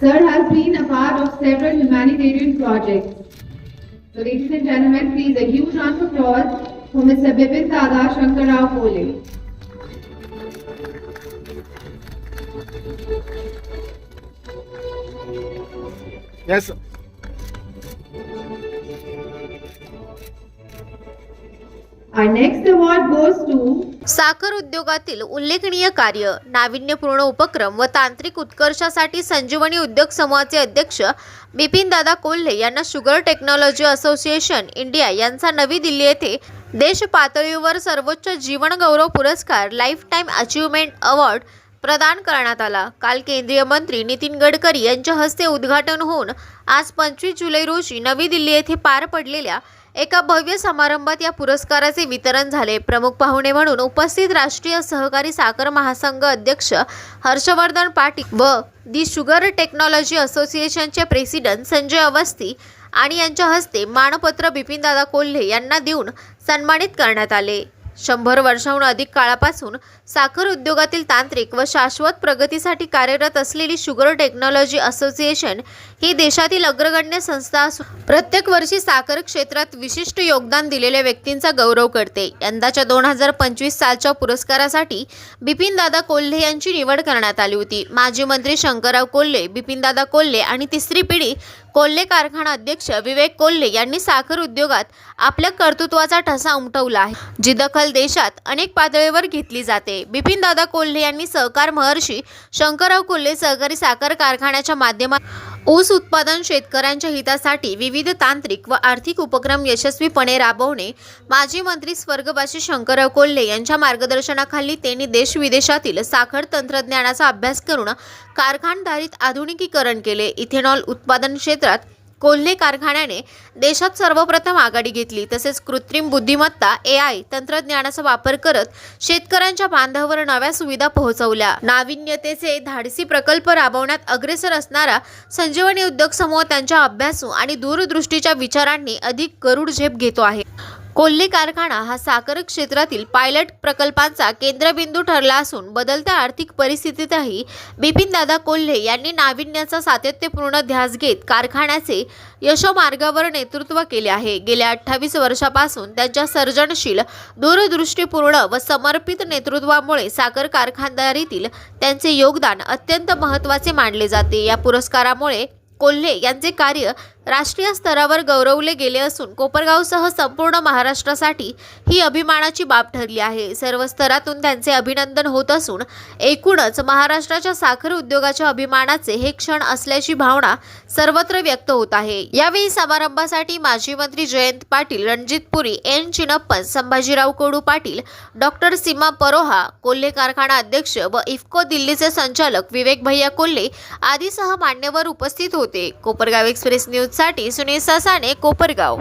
Sir has been a part of several humanitarian projects. So ladies and gentlemen, please a huge round of applause for Mr. Bipin Dada Shankarrao Kole. Yes. साखर उद्योगातील उल्लेखनीय कार्य नाविन्यपूर्ण उपक्रम व तांत्रिक उत्कर्षासाठी संजीवनी उद्योग समूहाचे अध्यक्ष बिपिन दादा कोल्हे यांना शुगर टेक्नॉलॉजी असोसिएशन इंडिया यांचा नवी दिल्ली येथे देश पातळीवर सर्वोच्च जीवन गौरव पुरस्कार लाईफ टाईम अचीवमेंट अवॉर्ड प्रदान करण्यात आला. काल केंद्रीय मंत्री नितीन गडकरी यांच्या हस्ते उद्घाटन होऊन आज पंचवीस जुलै रोजी नवी दिल्ली येथे पार पडलेल्या एका भव्य समारंभात या पुरस्काराचे वितरण झाले. प्रमुख पाहुणे म्हणून उपस्थित राष्ट्रीय सहकारी साखर महासंघ अध्यक्ष हर्षवर्धन पाटील व दी शुगर टेक्नॉलॉजी असोसिएशनचे प्रेसिडेंट संजय अवस्थी आणि यांच्या हस्ते मानपत्र बिपिनदादा कोल्हे यांना देऊन सन्मानित करण्यात आले. शंभर वर्षाहून अधिक काळापासून साखर उद्योगातील तांत्रिक व शाश्वत प्रगतीसाठी कार्यरत असलेली शुगर टेक्नॉलॉजी असोसिएशन ही देशातील अग्रगण्य संस्था असून प्रत्येक वर्षी साखर क्षेत्रात विशिष्ट योगदान दिलेल्या व्यक्तींचा गौरव करते. यंदाच्या दोन हजार पंचवीस सालच्या पुरस्कारासाठी बिपिनदादा कोल्हे यांची निवड करण्यात आली होती. माजी मंत्री शंकरराव कोल्हे बिपिनदादा कोल्हे आणि तिसरी पिढी कोल्हे कारखाना अध्यक्ष विवेक कोल्हे यांनी साखर उद्योगात आपल्या कर्तृत्वाचा ठसा उमटवला आहे जी दखल देशात अनेक पातळीवर घेतली जाते. बिपिन दादा कोल्हे यांनी सहकार महर्षी शंकरराव कोल्हे सहकारी साखर कारखान्याच्या माध्यमात ऊस उत्पादन शेतकऱ्यांच्या हितासाठी विविध तांत्रिक व आर्थिक उपक्रम यशस्वीपणे राबवणे माजी मंत्री स्वर्गवासी शंकरराव कोल्हे यांच्या मार्गदर्शनाखाली त्यांनी देशविदेशातील साखर तंत्रज्ञानाचा अभ्यास करून कारखानदारीत आधुनिकीकरण केले. इथेनॉल उत्पादन क्षेत्रात कोल्हे कारखान्याने देशात सर्वप्रथम आघाडी घेतली तसेच कृत्रिम बुद्धिमत्ता ए आय तंत्रज्ञानाचा वापर करत शेतकऱ्यांच्या बांधावर नव्या सुविधा पोहोचवल्या. नाविन्यतेचे धाडसी प्रकल्प राबवण्यात अग्रेसर असणारा संजीवनी उद्योग समूह त्यांच्या अभ्यासू आणि दूरदृष्टीच्या विचारांनी अधिक गरुड झेप घेतो आहे. कोल्हे कारखाना हा साखर क्षेत्रातील पायलट प्रकल्पांचा केंद्रबिंदू ठरला असून बदलत्या आर्थिक परिस्थितीतही बिपिनदादा कोल्हे यांनी नाविन्याचा सातत्यपूर्ण ध्यास घेत कारखान्याचे यशोमार्गावर नेतृत्व केले आहे. गेल्या अठ्ठावीस वर्षापासून त्यांच्या सर्जनशील दूरदृष्टीपूर्ण व समर्पित नेतृत्वामुळे साखर कारखानदारीतील त्यांचे योगदान अत्यंत महत्त्वाचे मानले जाते. या पुरस्कारामुळे कोल्हे यांचे कार्य राष्ट्रीय स्तरावर गौरवले गेले असून कोपरगावसह संपूर्ण महाराष्ट्रासाठी ही अभिमानाची बाब ठरली आहे. सर्व स्तरातून त्यांचे अभिनंदन होत असून एकूणच महाराष्ट्राच्या साखर उद्योगाच्या अभिमानाचे हे क्षण असल्याची भावना सर्वत्र व्यक्त होत आहे. यावेळी समारंभासाठी माजी मंत्री जयंत पाटील रणजित पुरी एन चिनप्पन संभाजीराव कोडू पाटील डॉक्टर सीमा परोहा कोल्हे कारखाना अध्यक्ष व इफ्को दिल्लीचे संचालक विवेक भैया कोल्हे आदीसह मान्यवर उपस्थित होते. कोपरगाव एक्सप्रेस न्यूज साठी सुनील ससाणे कोपरगाव.